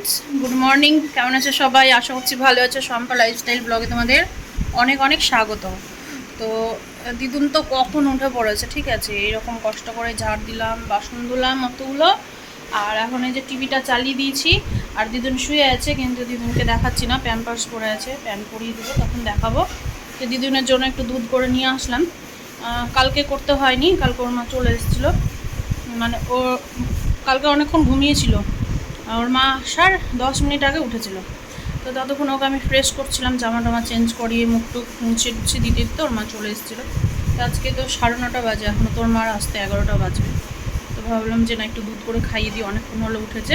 Friends good morning কেমন আছে সবাই? আশা করছি ভালো আছে। সম্পা লাইফস্টাইল ব্লগে তোমাদের অনেক অনেক স্বাগত। তো, দিদুন তো কখন উঠে পড়েছে, ঠিক আছে? এরকম কষ্ট করে ঝাড় দিলাম, বাসন ধুলাম, অতগুলো। আর এখন এই যে টিভিটা চালিয়ে দিয়েছি। আর দিদুন শুয়ে আছে, কিন্তু দিদুনকে দেখাচ্ছি না। প্যাম্পার্স পরে আছে, প্যান্ট পরিয়ে দেবো, তখন দেখাবো। তো দিদুনের জন্য একটু দুধ করে নিয়ে আসলাম। কালকে করতে হয়নি কালকে ওর মা চলে এসেছিল। মানে ও, কালকে অনেকক্ষণ ঘুমিয়েছিল। ওর মা আসার দশ মিনিট আগে উঠেছিল। তো ততক্ষণ ওকে আমি ফ্রেশ করছিলাম জামা টামা চেঞ্জ করিয়ে মুখ টুক মুছে টুছে দিতে দিতে ওর মা চলে এসেছিল। তো আজকে তো সাড়ে নটা বাজে এখনও তোর মার আসতে এগারোটা বাজবে। তো ভাবলাম যে না, একটু দুধ করে খাইয়ে দিই, অনেকক্ষণ হলে উঠেছে।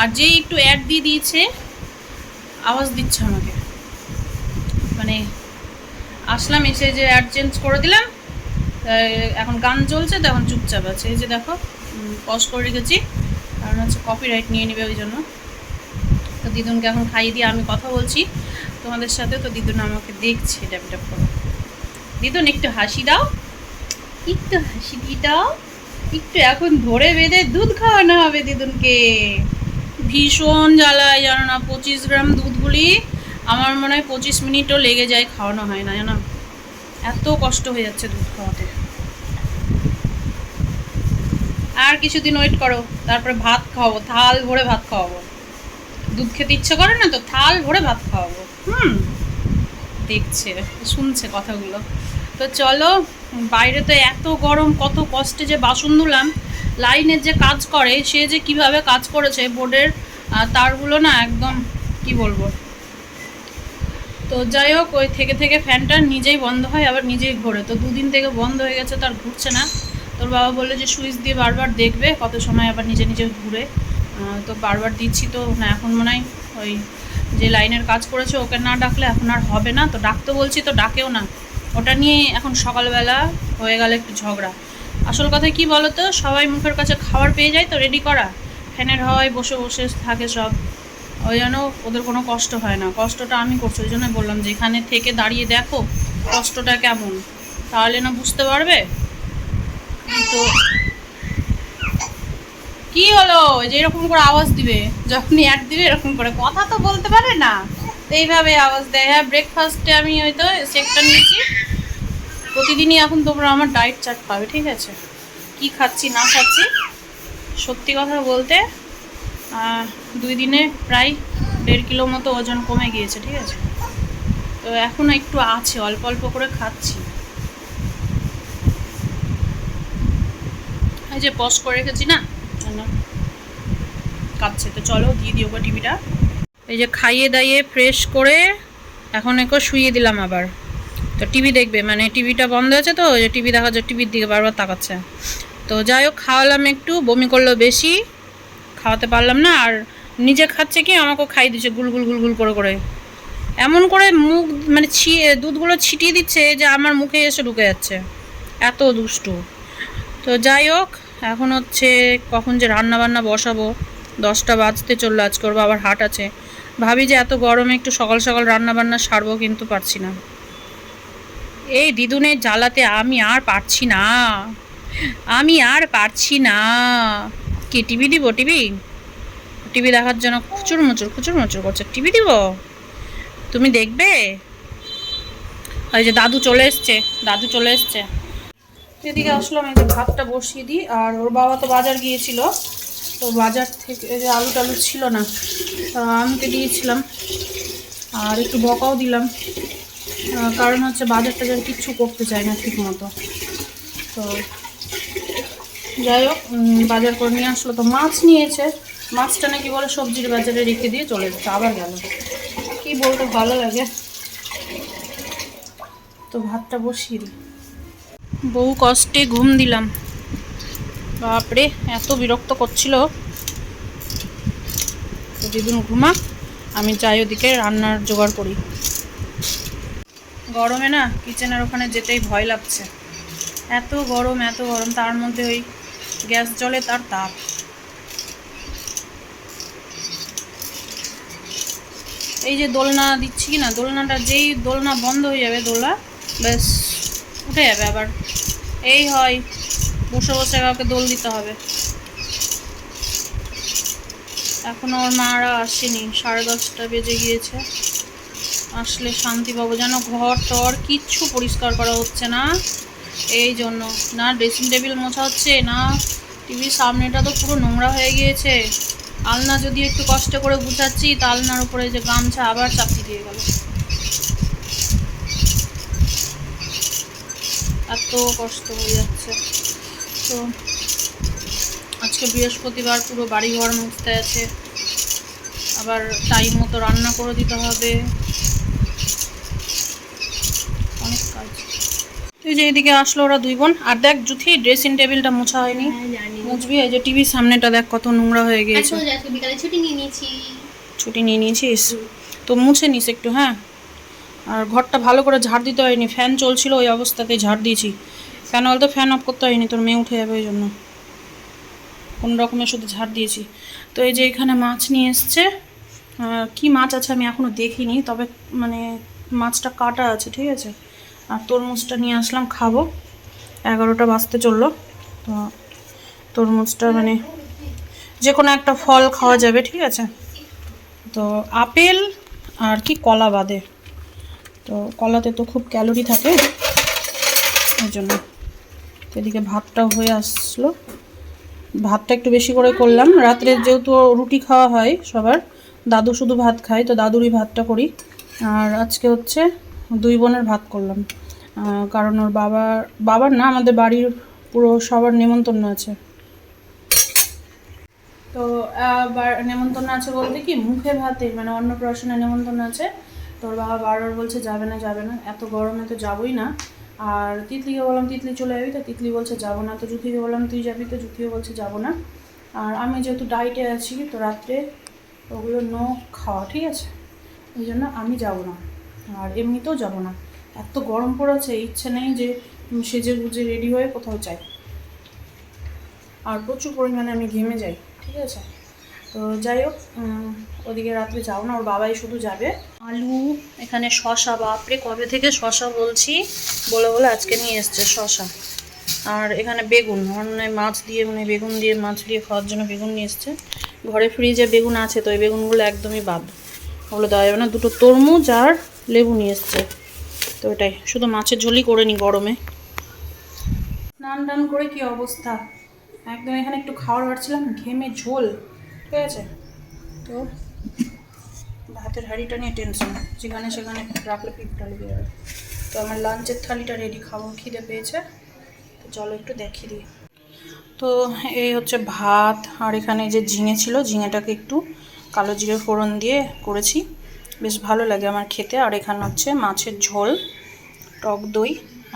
আর যেই একটু অ্যাড দিয়ে দিয়েছে, আওয়াজ দিচ্ছে আমাকে। মানে আসলাম, এসে যে অ্যাড চেঞ্জ করে দিলাম এখন গান চলছে, তো এখন চুপচাপ আছে। এই যে দেখো পজ করে রেখেছি। কারণ হচ্ছে কপিরাইট নিয়ে নেবে ওই জন্য। তো দিদুনকে এখন খাইয়ে দিয়ে আমি কথা বলছি তোমাদের সাথে, তো দিদুন আমাকে দেখছে ট্যাপ ট্যাপ করে দিদুন, একটু হাসি দাও। একটু হাসি দিয়ে দাও। একটু এখন ধরে বেঁধে দুধ খাওয়ানো হবে দিদুনকে। ভীষণ জ্বালায় জানো না, পঁচিশ গ্রাম দুধগুলি আমার মনে হয় পঁচিশ মিনিটও লেগে যায় খাওয়ানো হয় না, জানো এত কষ্ট হয়ে যাচ্ছে দুধ খাওয়াতে। আর কিছুদিন ওয়েট করো, তারপরে ভাত খাওয়াবো, থাল ভরে ভাত খাওয়াবো। দুধ খেতে ইচ্ছে করে না তো থাল ভরে ভাত খাওয়াবো। হুম, দেখছে, শুনছে কথাগুলো। তো চলো, বাইরে তো এত গরম, কত কষ্টে যে বাসন ধুলাম, লাইনের যে কাজ করে, সে যে কীভাবে কাজ করেছে, বোর্ডের তারগুলো না একদম, কি বলব? তো যাই হোক, ওই থেকে থেকে ফ্যানটা নিজেই বন্ধ হয়, আবার নিজেই ঘোরে। তো দুদিন থেকে বন্ধ হয়ে গেছে তার ঘুরছে না। তোর বাবা বলল যে সুইচ দিয়ে বারবার দেখবে, কত সময় আবার নিজে নিজে ঘুরে। তো বারবার দিচ্ছি তো, না, এখন মনে হয় ওই যে লাইনের কাজ করেছে, ওকে না ডাকলে এখন আর হবে না। তো ডাকতে বলছি, তো ডাকেও না। ওটা নিয়ে এখন সকালবেলা হয়ে গেল একটু ঝগড়া। আসল কথা কি বলো তো সবাই মুখের কাছে খাবার পেয়ে যায় তো রেডি করা। ফ্যানের হাওয়ায় বসে বসে থাকে সব। ওই জন্য ওদের কোনো কষ্ট হয় না। কষ্টটা আমি করছি, ওই জন্য বললাম যে এখানে থেকে দাঁড়িয়ে দেখো কষ্টটা কেমন। তাহলে না বুঝতে পারবে? তো কি হলো? ওই যে এরকম করে আওয়াজ দিবে। যখনই অ্যাড দিবে, এরকম করে। কথা তো বলতে পারে না। তো এইভাবে আওয়াজ দেয়। হ্যাঁ ব্রেকফাস্টে আমি হয়তো শেকটা নিয়েছি। প্রতিদিনই এখন তোমরা আমার ডায়েট চার্ট পাবে, ঠিক আছে? কি খাচ্ছি, না খাচ্ছি? সত্যি কথা বলতে দুই দিনে প্রায় দেড় কিলো মতো ওজন কমে গিয়েছে, ঠিক আছে? তো এখন একটু আছে, অল্প অল্প করে খাচ্ছি। এই যে পজ করে রেখেছি না? কাঁদছে তো চলো, দিয়ে দিও টিভিটা। এই যে খাইয়ে দাইয়ে ফ্রেশ করে এখন একটু শুইয়ে দিলাম আবার। তো টিভি দেখবে মানে টিভিটা বন্ধ আছে তো যে টিভি দেখা যায় টিভির দিকে বারবার তাকাচ্ছে। তো যাই হোক, খাওয়ালাম একটু, বমি করল বেশি, খাওয়াতে পারলাম না। আর নিজে খাচ্ছে কি, আমাকেও খাই দিচ্ছে গুলগুল গুলগুল করে করে। এমন করে মুখ মানে ছিয়ে, দুধগুলো ছিটিয়ে দিচ্ছে যে আমার মুখে এসে ঢুকে যাচ্ছে। এত দুষ্টু। তো যাই হোক, এখন হচ্ছে কখন যে রান্না বান্না বসাবো, দশটা বাজতে চলল আজকে করব আবার হাট আছে। ভাবি যে এত গরমে একটু সকাল সকাল রান্না বান্না সারবো কিন্তু পারছি না। এই দিদুনের জ্বালাতে আমি আর পারছি না। আমি আর পারছি না। কি, টিভি দিব, টিভি? টিভি দেখার জন্য খুচুর মুচুর খুচুর মুচুর করছে। টিভি দিব? তুমি দেখবে? ওই যে দাদু চলে এসছে, দাদু চলে এসছে। এদিকে আসলাম, এই যে ভাতটা বসিয়ে দিই, আর ওর বাবা তো বাজার গিয়েছিল, তো বাজার থেকে যে আলু টালু ছিল না আনতে দিয়েছিলাম, আর একটু বকাও দিলাম কারণ হচ্ছে বাজার টাজার কিচ্ছু করতে চায় না ঠিক মতো তো যাই হোক বাজার করে নিয়ে আসলো, তো মাছ নিয়েছে, মাছটা নাকি বলে সবজির বাজারে রেখে দিয়ে চলে যাচ্ছে আবার গেল। কি বলতে ভালো লাগে। তো ভাতটা বসিয়ে দিই। বহু কষ্টে ঘুম দিলাম। বাপরে, এত বিরক্ত করছিল। দিদুন, ঘুমা, আমি যাই ওদিকে রান্নার জোগাড় করি। গরমে না কিচেনের ওখানে যেতেই ভয় লাগছে। এত গরম এত গরম, তার মধ্যে ওই গ্যাস জলে তার তাপ। এই যে দোলনা দিচ্ছি না, দোলনাটা যেই দোলনা বন্ধ হয়ে যাবে দোলনা ব্যাস। উঠে যাবে আবার। এই হয়, বসে বসে কাউকে দোল দিতে হবে। এখনও ওর মারা আসেনি, সাড়ে দশটা বেজে গিয়েছে। আসলে শান্তি পাবো যেন ঘর টর কিচ্ছু পরিষ্কার করা হচ্ছে না। এই জন্য, না ড্রেসিং টেবিল মোছা হচ্ছে, না টিভির সামনেটা তো পুরো নোংরা হয়ে গিয়েছে। আলনা যদি একটু কষ্ট করে গুছাচ্ছি তা আলনার উপরে যে গামছা আবার চাপিয়ে দিয়ে গেল। এত কষ্ট হয়ে যাচ্ছে। তো আজকে বৃহস্পতিবার পুরো বাড়িঘর মুছতে আছে। আবার টাইম মতো রান্না করে দিতে হবে। অনেক কাজ। তুই যে এদিকে আসলো ওরা দুই বোন। আর দেখ জুথি ড্রেসিং টেবিলটা মোছা হয়নি। হ্যাঁ মুছবি এই যে টিভির সামনেটা দেখ কত নোংরা হয়ে গিয়েছে। ছুটি নিয়ে নিয়েছিস? তো মুছে নিস একটু হ্যাঁ? আর ঘরটা ভালো করে ঝাড় দিতে হয়নি। ফ্যান চলছিল ওই অবস্থাতেই ঝাড় দিয়েছি। ফ্যান বলতে ফ্যান অফ করতে হয়নি, তোর মেয়ে উঠে যাবে ওই জন্য। কোনো রকমের শুধু ঝাড় দিয়েছি। তো এই যে এখানে মাছ নিয়ে এসছে কি মাছ আছে আমি এখনও দেখিনি, তবে মানে মাছটা কাটা আছে, ঠিক আছে? আর তরমুজটা নিয়ে আসলাম, খাব। এগারোটা বাজতে চলল। তো তরমুজটা মানে যে কোনো একটা ফল খাওয়া যাবে, ঠিক আছে? তো আপেল আর কি কলা বাদে। তো কলাতে তো খুব ক্যালোরি থাকে। ওই জন্য এদিকে ভাতটাও হয়ে আসলো। ভাতটা একটু বেশি করে করলাম। রাত্রে যেহেতু রুটি খাওয়া হয় সবার, দাদু শুধু ভাত খায়, তো দাদুরই ভাতটা করি। আর আজকে হচ্ছে দুই বোনের ভাত করলাম। কারণ ওর বাবার বাবার না, আমাদের বাড়ির পুরো সবার নেমন্তন্ন আছে। তো নেমন্তন্ন আছে বলতে কি, মুখে ভাতে মানে অন্নপ্রাশনে নেমন্তন্ন আছে। তোর বাবা বারবার বলছে, যাবে না যাবে না, এত গরমে তো যাবোই না। আর তিতলিকে বললাম, তিতলি চলে যাবি তো? তিতলি বলছে, যাব না। তো জুথিকে বললাম, তুই যাবি তো? জুথিও বলছে, যাব না। আর আমি যেহেতু ডায়েটে আছি তো রাত্রে ওগুলো নো খাওয়া, ঠিক আছে? ওই জন্য আমি যাব না। আর এমনিতেও যাব না। এত গরম পড়েছে, ইচ্ছে নেই যে সেজে গুজে রেডি হয়ে কোথাও যাই। আর প্রচুর পরিমাণে আমি ঘেমে যাই, ঠিক আছে? তো যাই হোক ওদিকে রাত্রে যাও না, ওর বাবাই শুধু যাবে। আলু, এখানে শশা, বাপরে, কবে থেকে শশা বলছি? বলে বলে আজকে নিয়ে এসছে শশা। আর এখানে বেগুন মনে মাছ দিয়ে মানে বেগুন দিয়ে, মাছ দিয়ে খাওয়ার জন্য বেগুন নিয়ে এসছে। ঘরে ফ্রিজে বেগুন আছে, তো এই বেগুনগুলো একদমই বাদ। ওগুলো দেওয়া যাবে না, দুটো তরমুজ আর লেবু নিয়ে এসছে। তো এটাই, শুধু মাছের ঝোলই করে নি গরমে। স্নান টান করে কি অবস্থা? একদম এখানে একটু খাওয়ার বাড়ছিলাম ঘেমে ঝোল। ঠিক আছে? তো ভাতের হাঁড়িটা নিয়ে টেনশন যেখানে সেখানে রাখলে পিঠটা লেগে যাবে। তো আমার লাঞ্চের থালিটা রেডি খাব, খিদে পেয়েছে। তো চলো একটু দেখিয়ে দিই। তো এই হচ্ছে ভাত, আর এখানে যে ঝিঙে ছিল, ঝিঙেটাকে একটু কালো জিরে ফোড়ন দিয়ে করেছি। বেশ ভালো লাগে আমার খেতে। আর এখানে হচ্ছে মাছের ঝোল, টক দই,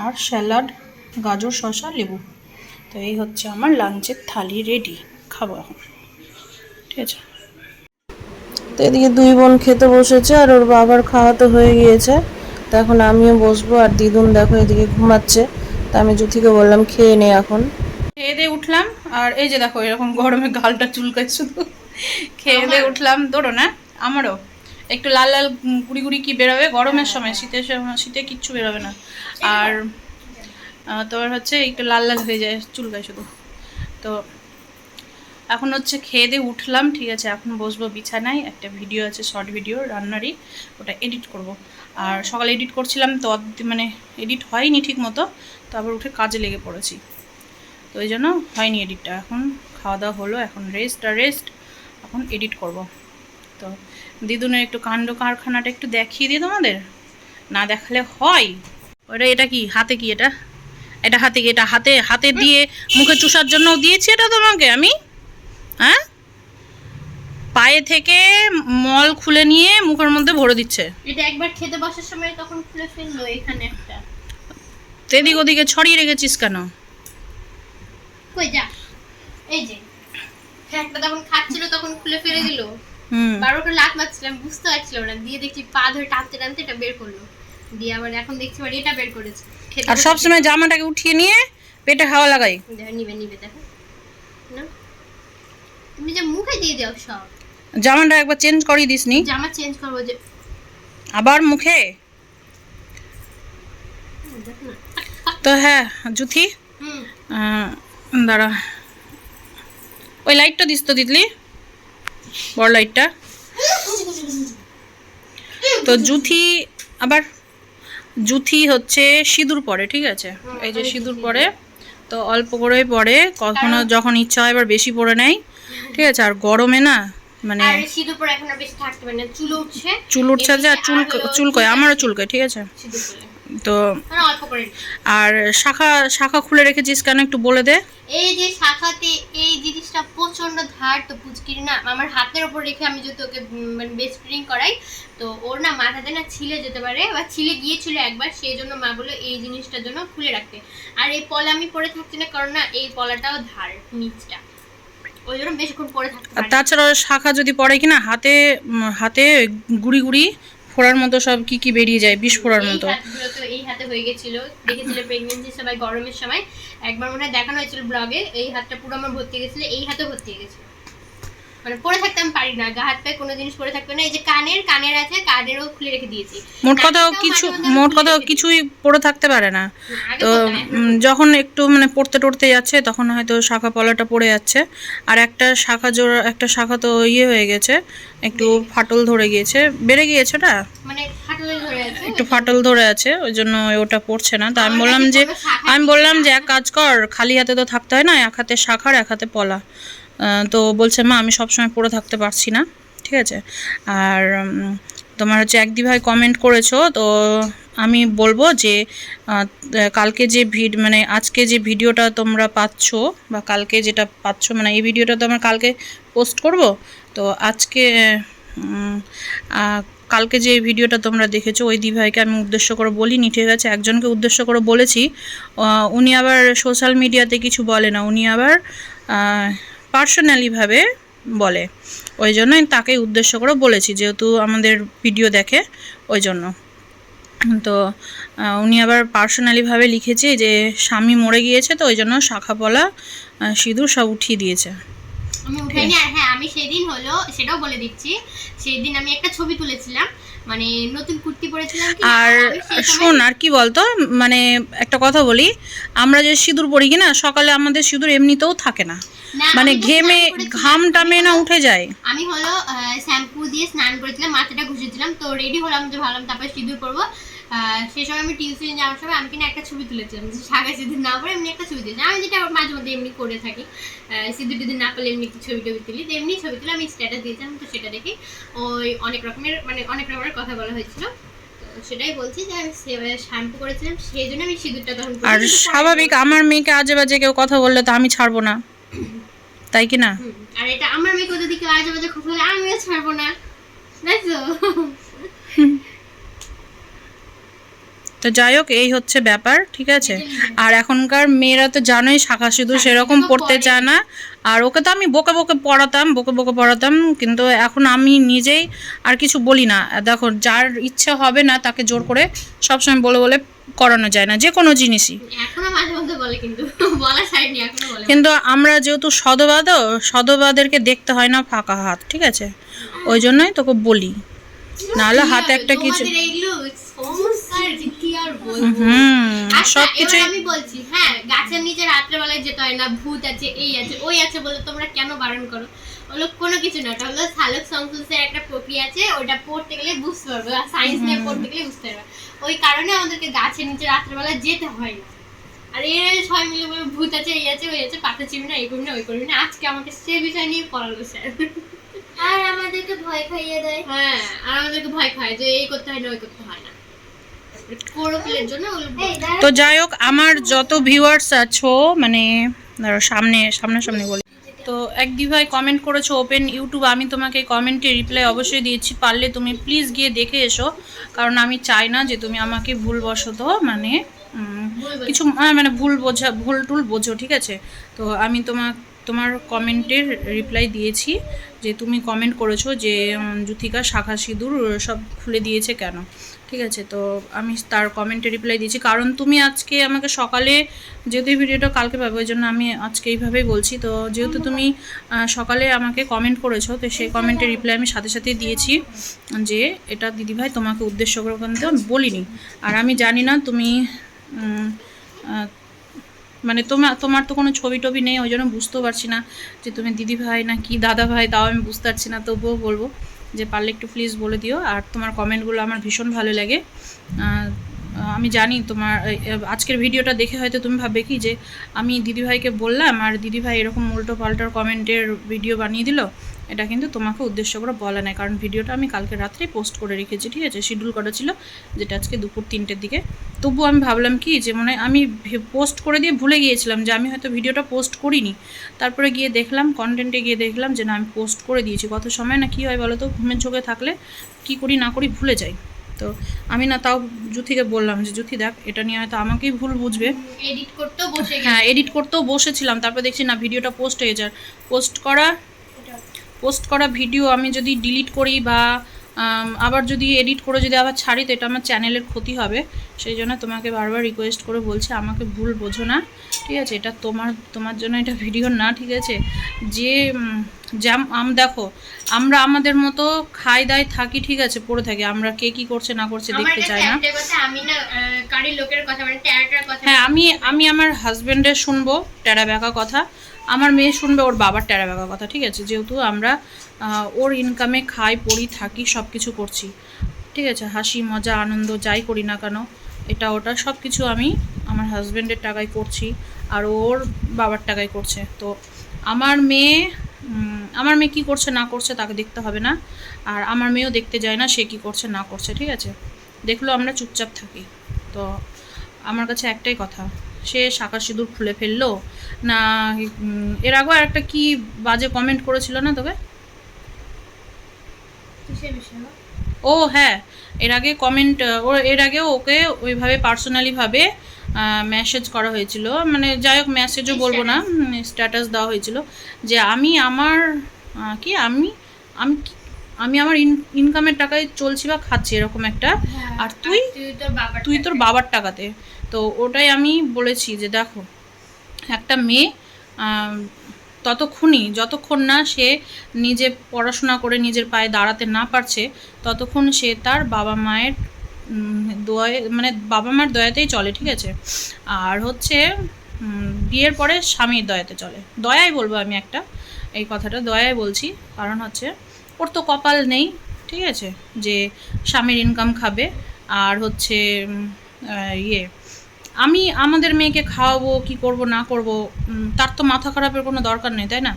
আর স্যালাড, গাজর, শসা, লেবু। তো এই হচ্ছে আমার লাঞ্চের থালি রেডি খাব এখন। ঠিক আছে তো এদিকে দুই বোন খেতে বসেছে আর ওর বাবার খাওয়া তো হয়ে গিয়েছে। তো এখন আমিও বসবো আর দিদুন দেখো এদিকে ঘুমাচ্ছে। তা আমি জ্যোতিকে বললাম খেয়ে নে এখন। খেয়ে দিয়ে উঠলাম আর এই যে দেখো এরকম গরমে গালটা চুলকায় শুধু। খেয়ে দিয়ে উঠলাম তোরও না আমারও। একটু লাল লাল কুড়ি কুড়ি কি বেরোবে? গরমের সময় শীতের সময় শীতে কিচ্ছু বেরোবে না। আর তোমার হচ্ছে একটু লাল লাল হয়ে যায় চুলকায় শুধু। তো এখন হচ্ছে খেয়ে দিয়ে উঠলাম, ঠিক আছে? এখন বসবো বিছানায়, একটা ভিডিও আছে শর্ট ভিডিও রান্নারই, ওটা এডিট করব। আর সকালে এডিট করছিলাম, তো মানে এডিট হয়নি ঠিক মতো তারপর উঠে কাজে লেগে পড়েছি। তো ওই জন্য হয়নি এডিটটা এখন খাওয়া দাওয়া হলো, এখন রেস্ট আর রেস্ট এখন এডিট করব। তো দিদুনের একটু কাণ্ড কারখানাটা একটু দেখিয়ে দিই তোমাদের? না দেখালে হয়? ওটা এটা কি, হাতে কি এটা? এটা হাতে কি, এটা হাতে হাতে দিয়ে মুখে চুষার জন্য দিয়েছি এটা তোমাকে আমি? হ্যাঁ? পায়ে থেকে মল খুলে নিয়ে মুখের মধ্যে ভরে দিচ্ছে। এটা একবার খেতে বসার সময় তখন খুলে ফেলল এখানে একটা। এদিক ওদিকে ছড়িয়ে রেখেছিস কেন? কই যা। এই যে একটা তখন খাচ্ছিল তখন খুলে ফেলে দিল। হুম। বারবার করে লাত মারছিলাম বুঝতে পারছিল না। দিয়ে দেখছি পা ধরে টানতে টানতে এটা বের করল। দিয়ে আবার এখন দেখছি আবার এটা বের করেছে। আর সব সময় জামাটাকে উঠিয়ে নিয়ে পেটে হাওয়া লাগাই। দেখো, নিবে নিবে দেখো। তুমি যে মুখে দিয়ে দাও সব। জামাটা একবার চেঞ্জ করিয়ে দিসনি জামা চেঞ্জ করব যে আবার মুখে? তো হ্যাঁ জুথি। হুম। দাঁড়া। ওই লাইটটা দিস তো দিতলি বড় লাইটটা তো জুথি আবার জুথি হচ্ছে সিঁদুর পরে ঠিক আছে? এই যে সিঁদুর পরে। তো অল্প করে পরে। কখনো যখন ইচ্ছা হয় এবার বেশি পরে নেয়। ঠিক আছে আর গরমে না মানে চুল উঠছে। যে আর চুল চুলকয় আমারও চুলকয় ঠিক আছে? তো আর শাখা শাখা খুলে রেখেছিস কেন একটু বলে দে। এই যে শাখাতে এই জিনিসটা প্রচণ্ড ধার তো পুচকির না আমার হাতের ওপর রেখে আমি যদি ওকে মানে বেস্ট ফ্রিং করাই তো ওর না মাথাতে না ছিলে যেতে পারে বা ছিলে গিয়েছিল একবার সেই জন্য মা বলল এই জিনিসটার জন্য খুলে রাখতে। আর এই পলা আমি পরে থাকছি না কারণ না এই পলাটাও ধার নিচটা। ওই জন্য বেশিক্ষণ পরে থাকতে আর তাছাড়া শাখা যদি পড়ে কিনা হাতে হাতে গুড়ি গুড়ি ফোড়ার মতো সব কি কি বেরিয়ে যায় বিষ ফোড়ার মতো। তো এই হাতে হয়ে গেছিল দেখেছিল প্রেগনেন্সির সবাই গরমের সময়? একবার মনে হয় দেখানো হয়েছিল ব্লগে এই হাতটা পুরো আমার ভর্তি গেছিল এই হাতে ভর্তি গেছিল। মানে পরে থাকতে আমি পারি না। গা হাত পায়ে কোনো জিনিস পরে থাকবে না। এই যে কানের কানের আছে কানেরও খুলে রেখে দিয়েছি। মোট কথা কিছু মোট কথা কিছুই পড়ে থাকতে পারে না। তো যখন একটু মানে পড়তে টড়তে যাচ্ছে তখন হয়তো শাখা পলাটা পড়ে যাচ্ছে। আর একটা শাখা জোড়া একটা শাখা তো ইয়ে হয়ে গেছে একটু ফাটল ধরে গিয়েছে। বেড়ে গিয়েছে ওটা? মানে একটু ফাটল ধরে আছে ওই জন্য ওটা পড়ছে না। তা আমি বললাম যে আমি বললাম যে এক কাজ কর খালি হাতে তো থাকতে হয় না এক হাতে শাখার এক হাতে পলা। তো বলছে, মা, আমি সবসময় পড়ে থাকতে পারছি না। ঠিক আছে? আর তোমার হচ্ছে এক দিভাই কমেন্ট করেছ, তো আমি বলব যে কালকে যে ভিড মানে আজকে যে ভিডিওটা তোমরা পাচ্ছ, বা কালকে যেটা পাচ্ছ মানে এই ভিডিওটা তো আমরা কালকে পোস্ট করব, তো আজকে কালকে যে ভিডিওটা তোমরা দেখেছ, ওই দিভাইকে আমি উদ্দেশ্য করে বলিনি, ঠিক আছে? একজনকে উদ্দেশ্য করে বলেছি। উনি আবার সোশ্যাল মিডিয়াতে কিছু বলে না, উনি আবার পার্সোনালিভাবে বলে। ওই জন্যই তাকে উদ্দেশ্য করে বলেছি যেহেতু আমাদের ভিডিও দেখে ওই জন্য। তো উনি আবার পার্সোনালিভাবে লিখেছে যে স্বামী মরে গিয়েছে তো ওই জন্য শাখাপলা সিঁদুর সব উঠিয়ে দিয়েছে। আমি উঠাইনি আর হ্যাঁ আমি সেদিন হলো সেটাও বলে দিচ্ছি সেদিন আমি একটা ছবি তুলেছিলাম মানে নতুন কুর্তি পরেছিলাম আর শোন আর কি বলতো মানে একটা কথা বলি আমরা যে সিঁদুর পরি কিনা সকালে আমাদের সিঁদুর এমনিতেও থাকে না, মানে ঘেমে ঘাম টামে না উঠে যায়? আমি হলো শ্যাম্পু দিয়ে স্নান করেছিলাম মাথাটা ঘুষেছিলাম তো রেডি হলাম যে ভাবলাম তারপরে সিঁদুর পরবো। সেই সময় আমি টিউশন যাওয়ার সময় আমি কিনা একটা ছবি তুলেছিলাম যে সাগা সিঁদুর না পরে এমনি একটা ছবি তুলেছিলাম আমি যেটা মাঝে মধ্যে এমনি করে থাকি সিঁদুর টিদুর না করলে এমনি একটু ছবি টবি তুলি তো এমনি ছবি তুলে আমি স্ট্যাটাস দিয়েছিলাম তো সেটা দেখে। ওই অনেক রকমের মানে অনেক রকমের কথা বলা হয়েছিল তো সেটাই বলছি যে আমি শ্যাম্পু করেছিলাম সেই জন্য আমি সিঁদুরটা তখন আর স্বাভাবিক আমার মেয়েকে আজে বাজে কেউ কথা বললে তো আমি ছাড়বো না। তাই কি না? আর এটা আমার মেয়ে কোথা দিকে আজে বাজে কথা বলে আমিও ছাড়বো না। তো? যাই হোক এই হচ্ছে ব্যাপার ঠিক আছে? আর এখনকার মেয়েরা তো জানোই শাখা সিঁদুর সেরকম পড়তে চায় না। আর ওকে তো আমি বকে বকে পড়াতাম বকে বকে পড়াতাম কিন্তু এখন আমি নিজেই আর কিছু বলি না। দেখো যার ইচ্ছে হবে না তাকে জোর করে সবসময় বলে বলে করানো যায় না যে কোনো জিনিসই। কিন্তু আমরা যেহেতু সদবাদও সদবাদেরকে দেখতে হয় না ফাঁকা হাত ঠিক আছে? ওই জন্যই তোকে বলি। নাহলে হাতে একটা কিছু হুম আচ্ছা, সব আমি বলছি হ্যাঁ গাছের নিচে রাত্রেবেলায় যেতে হয় না ভূত আছে এই আছে ওই আছে বলে তোমরা কেন বারণ করো? ওগুলো কোনো কিছু না ওটা হলো সালোক সংশ্লেষের একটা প্রক্রিয়া আছে ওটা পড়তে গেলে বুঝতে পারবে সায়েন্স নিয়ে পড়তে গেলে বুঝতে পারবে। ওই কারণে আমাদেরকে গাছের নিচে রাত্রেবেলা যেতে হয় না আর এর সবাই মিলে বলবে ভূত আছে এই আছে ওই আছে পাতা চিবি না এই করবি না ওই করবি না। আজকে আমাকে সে বিষয় নিয়ে পড়ালো স্যার। আর আমাদেরকে ভয় খাইয়ে দেয়। হ্যাঁ আর আমাদেরকে ভয় খায় যে এই করতে হয় না ওই করতে হয় না। তো যাই হোক আমার যত ভিউয়ার্স আছো মানে ধরো সামনে সামনাসামনি বলি। তো এক দিভাই কমেন্ট করেছ ওপেন ইউটিউব আমি তোমাকে কমেন্টে রিপ্লাই অবশ্যই দিয়েছি। পারলে তুমি প্লিজ গিয়ে দেখে এসো। কারণ আমি চাই না যে তুমি আমাকে ভুলবশত মানে কিছু আহ, মানে ভুল বোঝা ভুল টুল বোঝো ঠিক আছে? তো আমি তোমার তোমার কমেন্টের রিপ্লাই দিয়েছি যে তুমি কমেন্ট করেছ যে জুথিকা শাখা সিঁদুর সব খুলে দিয়েছে কেন? ঠিক আছে, তো আমি তার কমেন্টে রিপ্লাই দিয়েছি কারণ তুমি আজকে আমাকে সকালে যেহেতু এই ভিডিওটা কালকে পাবে, ওই জন্য আমি আজকে এইভাবেই বলছি। তো যেহেতু তুমি সকালে আমাকে কমেন্ট করেছ, তো সেই কমেন্টের রিপ্লাই আমি সাথে সাথে দিয়েছি যে, এটা দিদিভাই তোমাকে উদ্দেশ্য করে আমি বলিনি। আর আমি জানি না তুমি মানে তোমার তোমার তো কোনো ছবি টবি নেই, ওই জন্য বুঝতেও পারছি না যে তুমি দিদিভাই না কি দাদা ভাই তাও আমি বুঝতে পারছি না, তবুও বলব। যে পারলে একটু প্লিজ বলে দিও। আর তোমার কমেন্টগুলো আমার ভীষণ ভালো লাগে। আমি জানি তোমার আজকের ভিডিওটা দেখে হয়তো তুমি ভাববে কি যে আমি দিদিভাইকে বললাম, আর দিদিভাই এরকম উল্টো পাল্টার কমেন্টের ভিডিও বানিয়ে দিল। এটা কিন্তু তোমাকে উদ্দেশ্য করে বলা নাই কারণ ভিডিওটা আমি কালকে রাত্রেই পোস্ট করে রেখেছি ঠিক আছে? শিডিউল করা ছিল যেটা আজকে দুপুর তিনটের দিকে। তবুও আমি ভাবলাম কি যে মানে আমি পোস্ট করে দিয়ে ভুলে গিয়েছিলাম যে আমি হয়তো ভিডিওটা পোস্ট করিনি। তারপরে গিয়ে দেখলাম কন্টেন্টে গিয়ে দেখলাম যে না আমি পোস্ট করে দিয়েছি। কত সময় না কী হয় বলো তো ঘুমের চোখে থাকলে কি করি না করি ভুলে যাই। তো আমি না তাও জুথিকে বললাম যে জুথি দেখ এটা নিয়ে হয়তো আমাকেই ভুল বুঝবে। এডিট করতেও বসে হ্যাঁ এডিট করতেও বসেছিলাম। তারপর দেখছি না ভিডিওটা পোস্ট হয়ে যায়। পোস্ট করা পোস্ট করা ভিডিও আমি যদি ডিলিট করি বা আবার যদি এডিট করে যদি আবার ছাড়ি তো এটা আমার চ্যানেলের ক্ষতি হবে। সেই জন্য তোমাকে বারবার রিকোয়েস্ট করে বলছি আমাকে ভুল বোঝো না। ঠিক আছে? এটা তোমার তোমার জন্য এটা ভিডিও না ঠিক আছে? যে যেম আম দেখো আমরা আমাদের মতো খাই দায় থাকি ঠিক আছে? পড়ে থাকি। আমরা কে কি করছে না করছে দেখতে চাই না। মানে হ্যাঁ আমি আমি আমার হাজব্যান্ডের শুনব টেরা ব্যাকা কথা। আমার মেয়ে শুনবে ওর বাবার টেরা ব্যাকা কথা, ঠিক আছে? যেহেতু আমরা ওর ইনকামে খাই, পড়ি, থাকি সব কিছু করছি। ঠিক আছে? হাসি, মজা, আনন্দ, যাই করি না কেন, এটা, ওটা সব কিছু আমি আমার হাজব্যান্ডের টাকায় করছি, আর ওর বাবার টাকায় করছে। তো আমার মেয়ে আমার মেয়ে কী করছে, না করছে, তাকে দেখতে হবে না। আর আমার মেয়েও দেখতে যায় না, সে কী করছে, না করছে, ঠিক আছে? দেখল আমরা চুপচাপ থাকি। তো আমার কাছে একটাই কথা সে শাঁখা সিঁদুর খুলে ফেলল। না এর আগেও একটা কি বাজে কমেন্ট করেছিল না তোকে? ও হ্যাঁ এর আগে কমেন্ট ও এর আগেও ওকে ওইভাবে পার্সোনালিভাবে মেসেজ করা হয়েছিল। মানে যাই হোক মেসেজও বলব না স্ট্যাটাস দেওয়া হয়েছিল যে আমি আমার কি আমি আমি আমি আমার ইনকামের টাকায় চলছি বা খাচ্ছি এরকম একটা। আর তুই তুই তোর বাবার টাকাতে। তো ওটাই আমি বলেছি যে দেখো, একটা মেয়ে ততক্ষণই, যতক্ষণ না সে নিজে পড়াশোনা করে নিজের পায়ে দাঁড়াতে না পারছে, ততক্ষণ সে তার বাবা মায়ের দোয়ায় মানে বাবা মার দয়াতেই চলে, ঠিক আছে? আর হচ্ছে বিয়ের পরে স্বামীর দয়াতে চলে। দয়াই বলব আমি একটা, এই কথাটা দয়াই বলছি। কারণ হচ্ছে, ওর তো কপাল নেই, ঠিক আছে? যে স্বামীর ইনকাম খাবে, আর হচ্ছে ইয়ে আমি আমাদের মেয়েকে খাওয়াবো, কি করব, না করব তার তো মাথা খারাপের কোনো দরকার নেই, তাই না?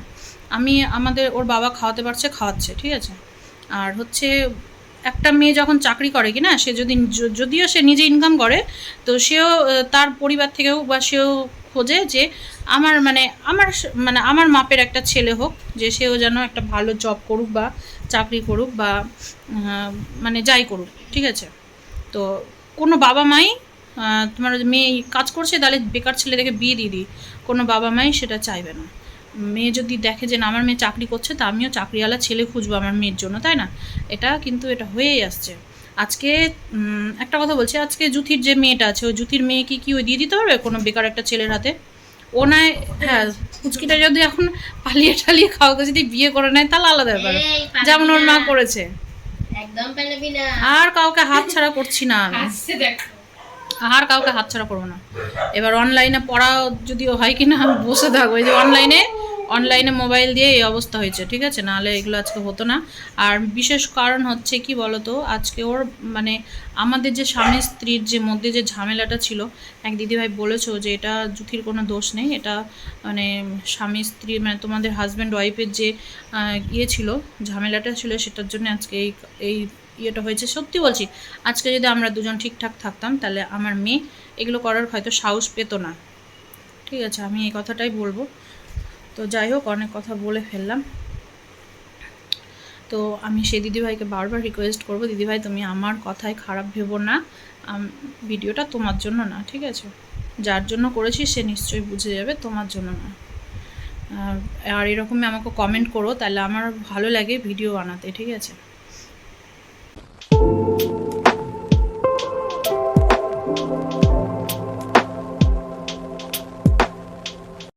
আমি আমাদের ওর বাবা খাওয়াতে পারছে, খাওয়াচ্ছে, ঠিক আছে? আর হচ্ছে একটা মেয়ে যখন চাকরি করে কি না সে যদি যদিও সে নিজে ইনকাম করে, তো সেও তার পরিবার থেকেও বা সেও খোঁজে যে আমার মানে আমার মানে আমার মাপের একটা ছেলে হোক, যে সেও যেন একটা ভালো জব করুক বা চাকরি করুক বা মানে যাই করুক, ঠিক আছে? তো কোনো বাবা মাই তোমার মেয়ে কাজ করছে তাহলে বেকার ছেলে দেখে বিয়ে দিয়ে দিই। কোনো বাবা মাই সেটা চাইবে না। মেয়ে যদি দেখে যে না আমার মেয়ে চাকরি করছে তা আমিও চাকরিওয়ালা ছেলে খুঁজবো আমার মেয়ের জন্য তাই না? এটা কিন্তু এটা হয়েই আসছে। আজকে একটা কথা বলছি আজকে জুথির যে মেয়েটা আছে ওই জুথির মেয়েকে কি কি ওই দিয়ে দিতে পারবে কোনো বেকার একটা ছেলের হাতে? ও নয় হ্যাঁ পুচকিটা যদি এখন পালিয়ে টালিয়ে কাউকে যদি বিয়ে করে নেয় তাহলে আলাদা ব্যাপার। যেমন ওর মা। করেছে। একদম আর কাউকে হাত ছাড়া করছি না আমি। আর কাউকে হাতছাড়া করব না। এবার অনলাইনে পড়া যদি হয় কি না আমি বসে থাকব। এই যে অনলাইনে অনলাইনে মোবাইল দিয়ে এই অবস্থা হয়েছে, ঠিক আছে? নাহলে এগুলো আজকে হতো না। আর বিশেষ কারণ হচ্ছে কি বলতো, আজকে ওর মানে আমাদের যে স্বামী স্ত্রীর যে মধ্যে যে ঝামেলাটা ছিল, এক দিদিভাই বলেছ যে এটা জুথির কোনো দোষ নেই, এটা মানে স্বামী স্ত্রী মানে তোমাদের হাজব্যান্ড ওয়াইফের যে ইয়ে ছিল, ঝামেলাটা ছিল, সেটার জন্য আজকে এই এই ইয়েটা হয়েছে। সত্যি বলছি, আজকে যদি আমরা দুজন ঠিকঠাক থাকতাম, তাহলে আমার মেয়ে এগুলো করার হয়তো সাহস পেতো না। ঠিক আছে, আমি এই কথাটাই বলব। তো যাই হোক, অনেক কথা বলে ফেললাম। তো আমি সেই দিদিভাইকে বারবার রিকোয়েস্ট করব, দিদিভাই তুমি আমার কথায় খারাপ ভেবো না। ভিডিওটা তোমার জন্য না, ঠিক আছে? যার জন্য করেছি, সে নিশ্চয়ই বুঝে যাবে, তোমার জন্য না। আর আর এরকমই আমাকে কমেন্ট করো, তাহলে আমার ভালো লাগে ভিডিও বানাতে, ঠিক আছে? Thank you.